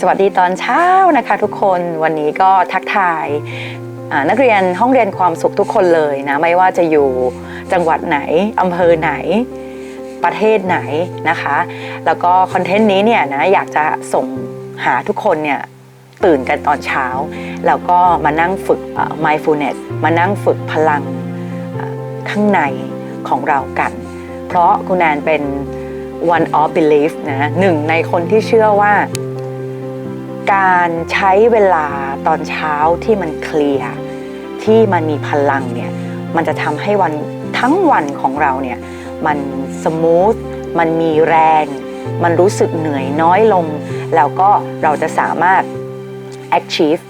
สวัสดีตอนเช้านะคะทุกคนวันนี้ก็ทักทายนักเรียนห้องเรียนความสุขทุกคนเลยนะไม่ว่าจะอยู่จังหวัดไหนอำเภอไหนประเทศไหนนะคะ แล้วก็คอนเทนต์นี้เนี่ยนะอยากจะส่งหาทุกคนเนี่ยตื่นกันตอนเช้า แล้วก็มานั่งฝึก mindfulness มานั่งฝึกพลังข้างในของเรากัน เพราะคุณแอนเป็น one of belief นะหนึ่งในคนที่เชื่อว่า การใช้เวลาตอนเช้าที่มันเคลียร์ที่มันมีพลังเนี่ยมันจะทำให้วันทั้งวันของเราเนี่ยมันสมูทมันมีแรง มันรู้สึกเหนื่อยน้อยลง แล้วก็เราจะสามารถ achieve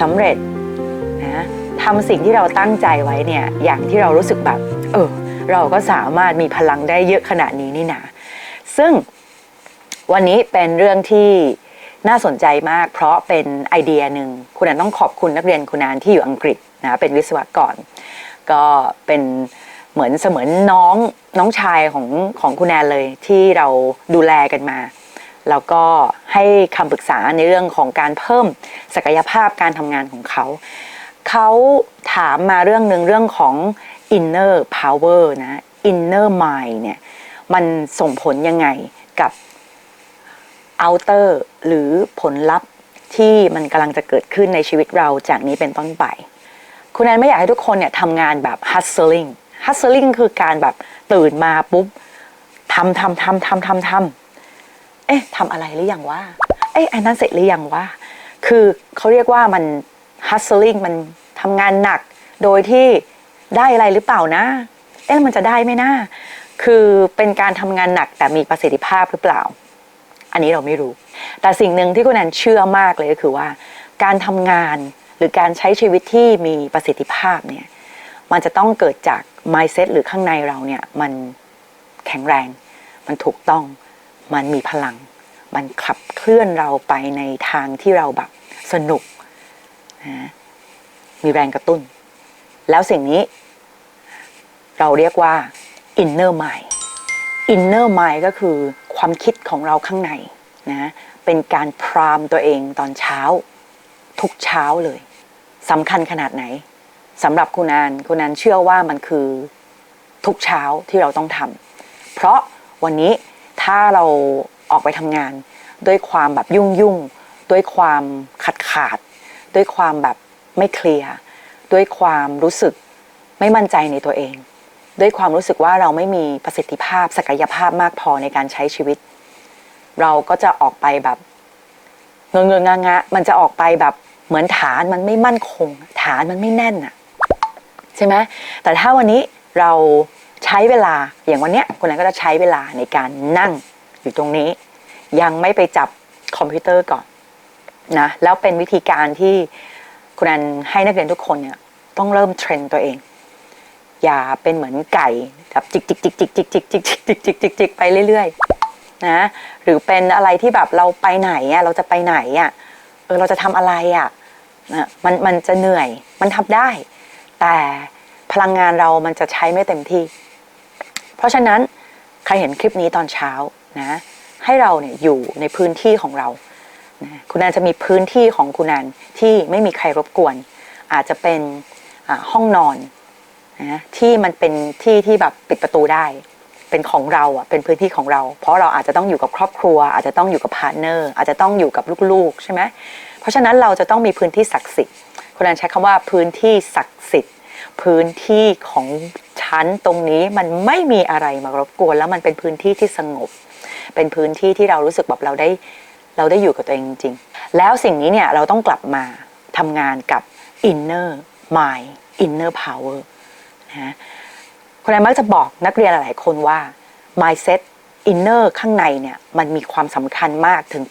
สำเร็จนะทำสิ่งที่เราตั้งใจไว้เนี่ยอย่างที่เรารู้สึกแบบเออเราก็สามารถมีพลังได้เยอะขนาดนี้นี่นาซึ่งวันนี้เป็นเรื่องที่ น่าสนใจมาก เพราะเป็นไอเดียหนึ่งคุณแอนต้องขอบคุณนักเรียนคุณแอนที่อยู่อังกฤษนะเป็นวิศวกรก็เป็นเหมือนเสมือนน้องน้องชายของของคุณแอนเลยที่เราดูแลกันมา แล้วก็ให้คำปรึกษาในเรื่องของการเพิ่มศักยภาพการทำงานของเขา เขาถามมาเรื่องหนึ่งเรื่องของ inner power นะ inner mind เนี่ยมันส่งผลยังไงกับ outer หรือผลลัพธ์ที่มันกำลังจะเกิดขึ้นในชีวิตเราจากนี้เป็นต้นไป คุณแอนไม่อยากให้ทุกคนเนี่ยทำงานแบบ hustling hustling คือการแบบตื่นมาปุ๊บทำทำทำทำทำทำเอ๊ะทำอะไรหรือยังว่าเอ๊ะอันนั้นเสร็จหรือยังว่าคือเขาเรียกว่ามัน hustling มันทำงานหนักโดยที่ได้อะไรหรือเปล่านะ เอ๊ะมันจะได้ไหมนะคือเป็นการทำงานหนักแต่มีประสิทธิภาพหรือเปล่า อันนี้เราไม่รู้ แต่สิ่งหนึ่งที่คุณแอนเชื่อมากเลยก็คือว่า การทำงานหรือการใช้ชีวิตที่มีประสิทธิภาพเนี่ยมันจะต้องเกิดจาก mindset หรือข้างในเราเนี่ยมันแข็งแรง มันถูกต้องมันมีพลัง มันขับเคลื่อนเราไปในทางที่เราแบบสนุกนะมีแรงกระตุ้น แล้วสิ่งนี้ เราเรียกว่า inner mind inner mind ก็คือ ความคิดของเราข้างในนะเป็นการพรามตัวเองตอนเช้า ทุกเช้าเลยสำคัญขนาดไหนสำหรับคุณแอนคุณแอนเชื่อว่ามันคือทุกเช้าที่เราต้องทำเพราะวันนี้ถ้าเราออกไปทำงาน ด้วยความแบบยุ่งยุ่งด้วยความขาดขาด ด้วยความแบบไม่เคลียร์ด้วยความรู้สึกไม่มั่นใจในตัวเอง ด้วยความรู้สึกว่าเราไม่มีประสิทธิภาพศักยภาพมากพอในการใช้ชีวิต เราก็จะออกไปแบบเงงเงงงะมันจะออกไปแบบเหมือนฐานมันไม่มั่นคง ฐานมันไม่แน่นอะใช่ไหมแต่ถ้าวันนี้เราใช้เวลาอย่างวันเนี้ยคุณนันก็จะใช้เวลาในการนั่งอยู่ตรงนี้ ยังไม่ไปจับคอมพิวเตอร์ก่อนนะแล้วเป็นวิธีการที่คุณนันให้นักเรียนทุกคนเนี่ยต้องเริ่มเทรนตัวเอง อย่าเป็นเหมือนไก่แบบจิกจิกจิกจิกจิกจิกจิกจิกจิกจิกจิกจิกไปเรื่อยๆนะหรือเป็นอะไรที่แบบเราไปไหนอะเราจะไปไหนอะเออเราจะทำอะไรอะนะมันมันจะเหนื่อยมันทำได้ แต่พลังงานเรามันจะใช้ไม่เต็มที่ เพราะฉะนั้นใครเห็นคลิปนี้ตอนเช้านะให้เราเนี่ยอยู่ในพื้นที่ของเรานะคุณแอนจะมีพื้นที่ของคุณแอนที่ไม่มีใครรบกวน อาจจะเป็นห้องนอน นะที่มันเป็นที่ที่แบบปิดประตูได้ เป็นของเราอะเป็นพื้นที่ของเรา เพราะเราอาจจะต้องอยู่กับครอบครัว อาจจะต้องอยู่กับพาร์ทเนอร์อาจจะต้องอยู่กับลูกๆใช่ไหมเพราะฉะนั้นเราจะต้องมีพื้นที่ศักดิ์สิทธิ์คุณแอนใช้คำว่าพื้นที่ศักดิ์สิทธิ์ พื้นที่ของชั้นตรงนี้มันไม่มีอะไรมารบกวน แล้วมันเป็นพื้นที่ที่สงบ เป็นพื้นที่ที่เรารู้สึกแบบเราได้เราได้อยู่กับตัวเองจริงๆแล้วสิ่งนี้เนี่ยเราต้องกลับมาทำงานกับ inner mind inner power นะคุณแอนมักจะบอกนักเรียนหลายคนว่า mindset inner ข้างในเนี่ยมันมีความสำคัญมากถึง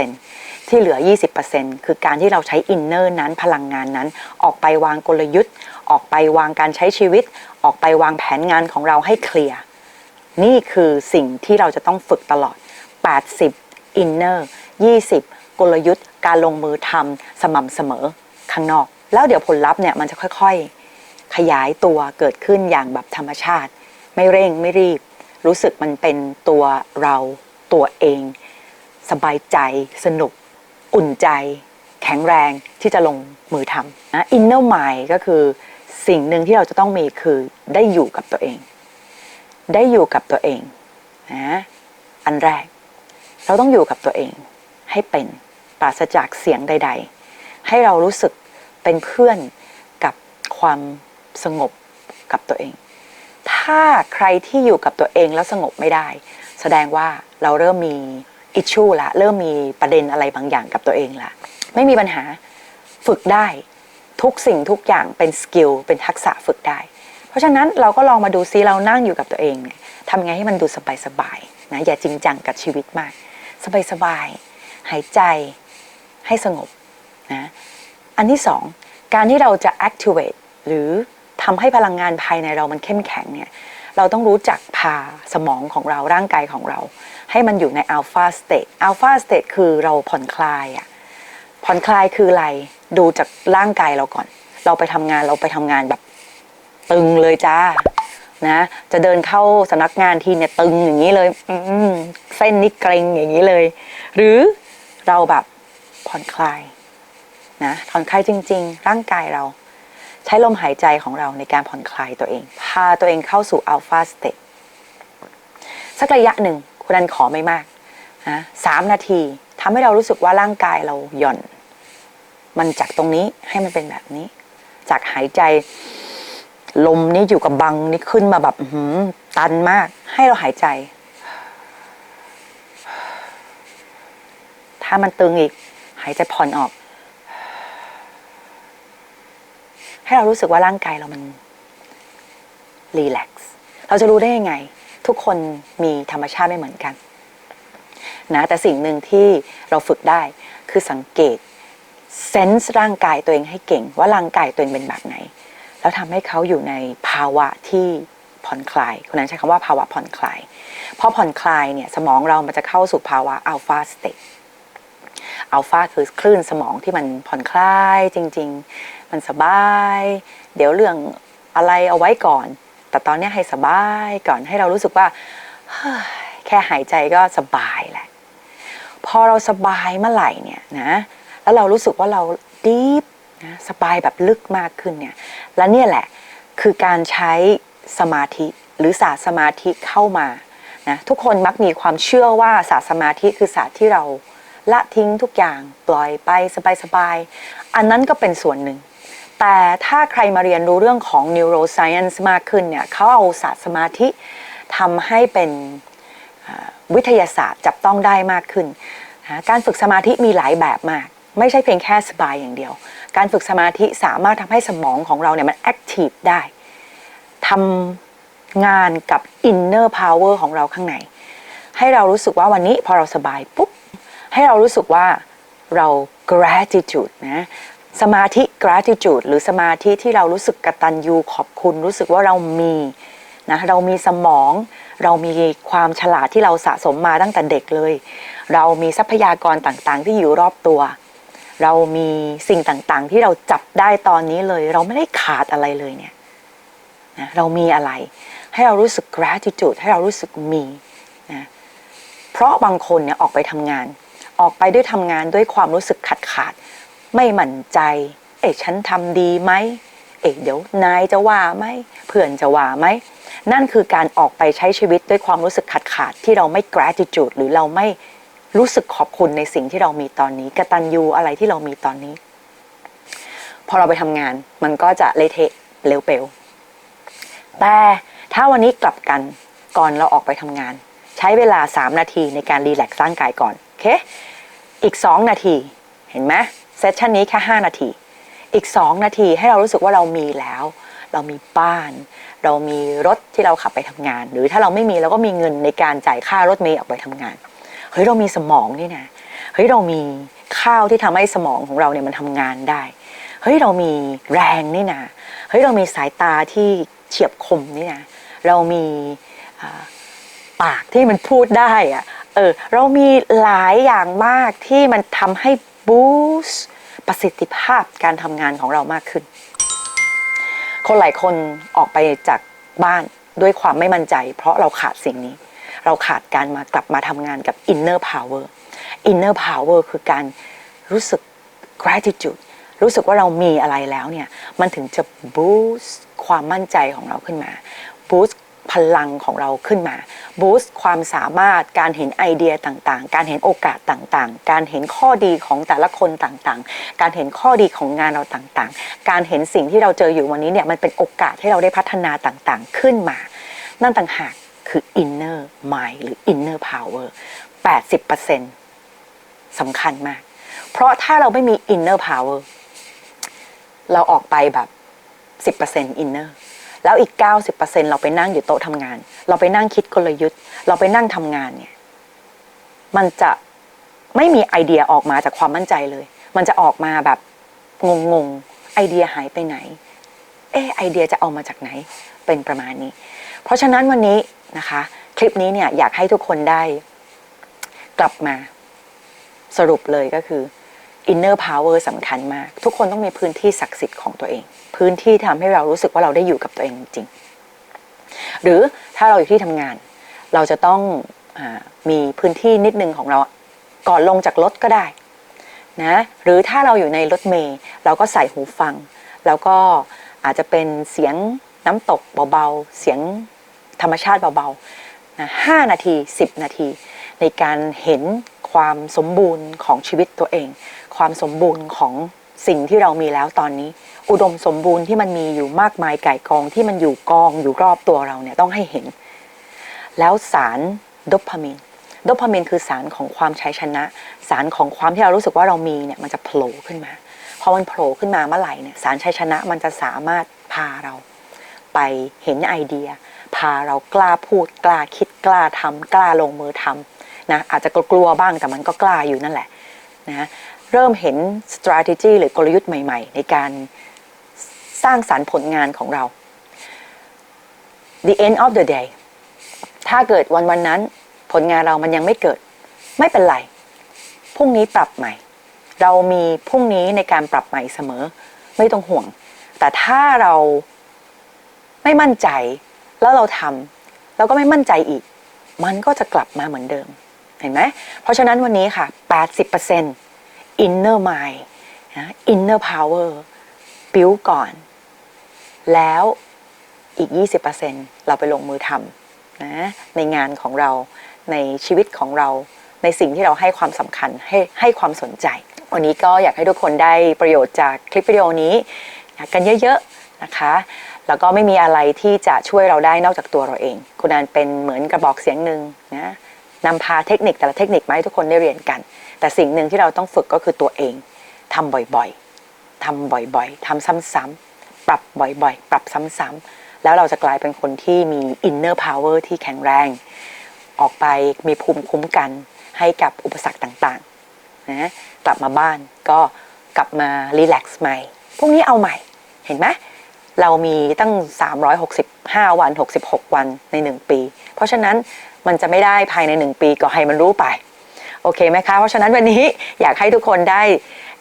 80%ที่เหลือ 20%คือการที่เราใช้ inner นั้นพลังงานนั้น ออกไปวางกลยุทธ์ ออกไปวางการใช้ชีวิต ออกไปวางแผนงานของเราให้เคลียร์นี่คือสิ่งที่เราจะต้องฝึกตลอด 80 inner 20 กลยุทธ์ การลงมือทำสม่ำเสมอข้างนอก แล้วเดี๋ยวผลลัพธ์เนี่ยมันจะค่อย ๆ ขยายตัวเกิดขึ้นอย่างแบบธรรมชาติ ไม่เร่งไม่รีบ รู้สึกมันเป็นตัวเราตัวเอง สบายใจสนุก อุ่นใจ แข็งแรงที่จะลงมือทำนะ inner mind ก็คือสิ่งหนึ่งที่เราจะต้องมีคือได้อยู่กับตัวเอง ได้อยู่กับตัวเองนะอันแรก เราต้องอยู่กับตัวเองให้เป็นปราศจากเสียงใด ๆ ให้เรารู้สึกเป็นเพื่อนกับความ สงบกับตัวเอง ถ้าใครที่อยู่กับตัวเองแล้วสงบไม่ได้ แสดงว่าเราเริ่มมีอิชชูละเริ่มมีประเด็นอะไรบางอย่างกับตัวเองละไม่มีปัญหาฝึกได้ทุกสิ่งทุกอย่างเป็นสกิลเป็นทักษะฝึกได้ เพราะฉะนั้นเราก็ลองมาดูซิเรานั่งอยู่กับตัวเองเนี่ยทำไงให้มันดูสบายๆนะอย่าจริงจังกับชีวิตมาก สบายๆหายใจให้สงบนะอันที่สองการที่เราจะ activate หรือ ทำให้พลังงานภายในเรามันเข้มแข็งเนี่ยเราต้องรู้จักพาสมองของเราร่างกายของเรา ให้มันอยู่ใน alpha state alpha state คือเราผ่อนคลายอะผ่อนคลายคืออะไรดูจากร่างกายเราก่อน เราไปทำงานเราไปทำงานแบบตึงเลยจ้านะจะเดินเข้าสำนักงานทีเนี่ยตึงอย่างนี้เลยอืเส้นนี่เกรงอย่างนี้เลย หรือเราแบบผ่อนคลายนะผ่อนคลายจริง ๆ ร่างกายเรา ใช้ลมหายใจของเราในการผ่อนคลายตัวเอง พาตัวเองเข้าสู่อัลฟาสเต e สักระยะหนึ่งคุณนันขอไม่มากนะสามนาทีทำให้เรารู้สึกว่าร่างกายเราหย่อน มันจากตรงนี้ให้มันเป็นแบบนี้ จากหายใจ ลมนี่อยู่กับบังนี่ขึ้นมาแบบหือตันมาก ให้เราหายใจ ถ้ามันตึงอีก หายใจผ่อนออก ให้เรารู้สึกว่าร่างกายเรามันรีแลกซ์เราจะรู้ได้ยังไง ทุกคนมีธรรมชาติไม่เหมือนกันนะแต่สิ่งหนึ่งที่เราฝึกได้คือสังเกตเซนส์ร่างกายตัวเองให้เก่ง ว่าร่างกายตัวเองเป็นแบบไหน แล้วทำให้เขาอยู่ในภาวะที่ผ่อนคลายคนนั้นใช้คำว่าภาวะผ่อนคลายพอผ่อนคลายเนี่ยสมองเรามันจะเข้าสู่ภาวะอัลฟาสเต e อัลฟาคือคลื่นสมองที่มันผ่อนคลายจริง ๆ มันสบาย เดี๋ยวเรื่องอะไรเอาไว้ก่อน แต่ตอนนี้ให้สบายก่อนให้เรารู้สึกว่าเฮ้ยแค่หายใจก็สบายแหละ พอเราสบายเมื่อไหร่เนี่ยนะ แล้วเรารู้สึกว่าเราดีฟนะสบายแบบลึกมากขึ้นเนี่ย และเนี่ยแหละคือการใช้สมาธิหรือศาสตร์สมาธิเข้ามานะทุกคนมักมีความเชื่อว่าศาสตร์สมาธิคือศาสตร์ที่เรา ละทิ้งทุกอย่างปล่อยไปสบายๆ อันนั้นก็เป็นส่วนหนึ่ง แต่ถ้าใครมาเรียนรู้เรื่องของ neuroscience มากขึ้นเนี่ยเขาเอาศาสตร์สมาธิทำให้เป็นวิทยาศาสตร์จับต้องได้มากขึ้น การฝึกสมาธิมีหลายแบบมาก ไม่ใช่เพียงแค่สบายอย่างเดียว การฝึกสมาธิสามารถทำให้สมองของเราเนี่ยมัน active ได้ทำงานกับ inner power ของเราข้างใน ให้เรารู้สึกว่าวันนี้พอเราสบายปุ๊บ ให้เรารู้สึกว่าเรา gratitude นะสมาธิ gratitude หรือสมาธิที่เรารู้สึกกตัญญูขอบคุณ รู้สึกว่าเรามีนะเรามีสมอง เรามีความฉลาดที่เราสะสมมาตั้งแต่เด็กเลย เรามีทรัพยากรต่างๆ ที่อยู่รอบตัว เรามีสิ่งต่างๆ ที่เราจับได้ตอนนี้เลย เราไม่ได้ขาดอะไรเลยเนี่ยนะเรามีอะไร ให้เรารู้สึก gratitude ให้เรารู้สึกมีนะเพราะบางคนเนี่ยออกไปทำงาน ออกไปด้วยทำงานด้วยความรู้สึกขาดขาด ไม่หมั่นใจ เอ๊ะฉันทำดีไหม เอ๊ะเดี๋ยวนายจะว่าไหมเพื่อนจะว่าไหม นั่นคือการออกไปใช้ชีวิตด้วยความรู้สึกขาดขาดที่เราไม่ gratitude หรือเราไม่รู้สึกขอบคุณในสิ่งที่เรามีตอนนี้กระตัญญูอะไรที่เรามีตอนนี้ พอเราไปทำงานมันก็จะเละเทะเร็วเปลวแต่ถ้าวันนี้กลับกันก่อนเราออกไปทำงาน ใช้เวลา 3 นาทีในการรีแลกซ์ร่างกายก่อน โอเค อีก 2 นาที เห็นไหมเซสชันนี้แค่ 5 นาที อีก 2 นาทีให้เรารู้สึกว่าเรามีแล้ว เรามีบ้าน เรามีรถที่เราขับไปทำงาน หรือถ้าเราไม่มีเราก็มีเงินในการจ่ายค่ารถเมล์ออกไปทำงานเฮ้ยเรามีสมองนี่นะเฮ้ยเรามีข้าวที่ทำให้สมองของเราเนี่ยมันทำงานได้เฮ้ยเรามีแรงนี่นะเฮ้ยเรามีสายตาที่เฉียบคมนี่นะเรามีปากที่มันพูดได้อะ เออเรามีหลายอย่างมากที่มันทำให้บูสต์ประสิทธิภาพการทำงานของเรามากขึ้น คนหลายคนออกไปจากบ้านด้วยความไม่มั่นใจ เพราะเราขาดสิ่งนี้ เราขาดการมากลับมาทำงานกับ inner power inner power คือการรู้สึก gratitude รู้สึกว่าเรามีอะไรแล้วเนี่ย มันถึงจะ boost ความมั่นใจของเราขึ้นมา boost พลังของเราขึ้นมา boost ความสามารถการเห็นไอเดียต่างๆ การเห็นโอกาสต่างๆ การเห็นข้อดีของแต่ละคนต่างๆ การเห็นข้อดีของงานเราต่างๆ การเห็นสิ่งที่เราเจออยู่วันนี้เนี่ยมันเป็นโอกาสให้เราได้พัฒนาต่างๆ ขึ้นมา นั่นต่างหากคือ inner mind หรือ inner power 80%สำคัญมาก เพราะถ้าเราไม่มี inner power เราออกไปแบบ 10% inner แล้วอีก 90%เราไปนั่งอยู่โต๊ะทำงาน เราไปนั่งคิดกลยุทธ์ เราไปนั่งทำงานเนี่ย มันจะไม่มีไอเดียออกมาจากความมั่นใจเลย มันจะออกมาแบบงงๆ ไอเดียหายไปไหน เออไอเดียจะเอามาจากไหน เป็นประมาณนี้ เพราะฉะนั้นวันนี้นะคะ คลิปนี้เนี่ยอยากให้ทุกคนได้ กลับมา สรุปเลยก็คือ inner power สำคัญมาก ทุกคนต้องมีพื้นที่ศักดิ์สิทธิ์ของตัวเอง พื้นที่ทำให้เรารู้สึกว่าเราได้อยู่กับตัวเองจริง หรือถ้าเราอยู่ที่ทำงาน เราจะต้องอมีพื้นที่นิดนึงของเราก่อนลงจากรถก็ได้นะหรือถ้าเราอยู่ในรถเมล์เราก็ใส่หูฟัง แล้วก็อาจจะเป็นเสียงน้ำตกเบาๆ เสียงธรรมชาติเบาๆนะห้านาที 10 นาที ในการเห็นความสมบูรณ์ของชีวิตตัวเอง ความสมบูรณ์ของสิ่งที่เรามีแล้วตอนนี้ อุดมสมบูรณ์ที่มันมีอยู่มากมายไก่กองที่มันอยู่กองอยู่รอบตัวเราเนี่ยต้องให้เห็น แล้วสารโดปามีนโดปามีนคือสารของความชัยชนะ สารของความที่เรารู้สึกว่าเรามีเนี่ยมันจะโผล่ขึ้นมาพอมันโผล่ขึ้นมาเมื่อไหร่เนี่ยสารชัยชนะมันจะสามารถพาเรา ไปเห็นไอเดีย พาเรากล้าพูดกล้าคิดกล้าทำกล้าลงมือทำนะอาจจะกลัวบ้างแต่มันก็กล้าอยู่นั่นแหละนะเริ่มเห็น strategy หรือกลยุทธ์ใหม่ ๆ ในการ สร้างสารรค์ผลงานของเรา the end of the day ถ้าเกิดวันวันนั้นผลงานเรามันยังไม่เกิด ไม่เป็นไร พรุ่งนี้ปรับใหม่ เรามีพรุ่งนี้ในการปรับใหม่เสมอ ไม่ต้องห่วง แต่ถ้าเราไม่มั่นใจ แล้วเราทำแล้วก็ไม่มั่นใจอีก มันก็จะกลับมาเหมือนเดิม เห็นไหม เพราะฉะนั้นวันนี้ค่ะ 80% inner mind นะ inner power ปิ้วก่อน แล้วอีก 20%เราไปลงมือทำนะในงานของเราในชีวิตของเรา ในสิ่งที่เราให้ความสำคัญให้ให้ความสนใจ วันนี้ก็อยากให้ทุกคนได้ประโยชน์จากคลิปวิดีโอนี้อยากกันเยอะๆนะคะแล้วก็ไม่มีอะไรที่จะช่วยเราได้นอกจากตัวเราเอง คุณนันเป็นเหมือนกระบอกเสียงหนึ่งนะนำพาเทคนิคแต่ละเทคนิคมาให้ทุกคนได้เรียนกัน แต่สิ่งหนึ่งที่เราต้องฝึกก็คือตัวเองทำบ่อยๆทำบ่อยๆทำซ้ำๆ ปรับบ่อยๆ ปรับซ้ำๆแล้วเราจะกลายเป็นคนที่มี inner power ที่แข็งแรง ออกไปมีภูมิคุ้มกันให้กับอุปสรรคต่างๆนะกลับมาบ้านก็กลับมารีแลกซ์ใหม่พรุ่งนี้เอาใหม่เห็นไหมเรามีตั้ง 365 วัน 66 วันใน 1 ปี เพราะฉะนั้นมันจะไม่ได้ภายใน 1 ปีก็ให้มันรู้ไป โอเคไหมคะ เพราะฉะนั้นวันนี้อยากให้ทุกคนได้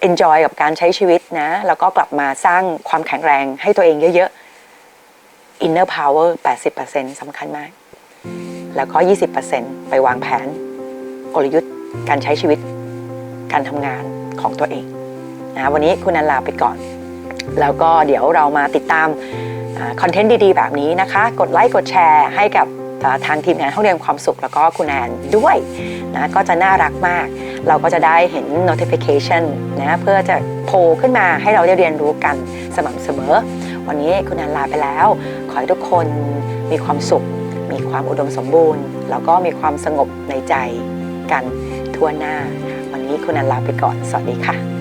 enjoy กับการใช้ชีวิตนะ แล้วก็กลับมาสร้างความแข็งแรงให้ตัวเองเยอะๆ inner power 80%สำคัญมาก แล้วก็ 20%ไปวางแผน กลยุทธ์การใช้ชีวิต การทำงานของตัวเองนะวันนี้คุณนันลาไปก่อน แล้วก็เดี๋ยวเรามาติดตามคอนเทนต์ดีๆ แบบนี้นะคะ กดไลค์กดแชร์ให้กับ ทางทีมงานห้องเรียนความสุขแล้วก็คุณแอนด้วยนะก็จะน่ารักมาก เราก็จะได้เห็น notification นะเพื่อจะโผล่ขึ้นมาให้เราได้เรียนรู้กันสม่ำเสมอ วันนี้คุณแอนลาไปแล้ว ขอให้ทุกคนมีความสุข มีความอุดมสมบูรณ์ แล้วก็มีความสงบในใจกันทั่วหน้า วันนี้คุณแอนลาไปก่อน สวัสดีค่ะ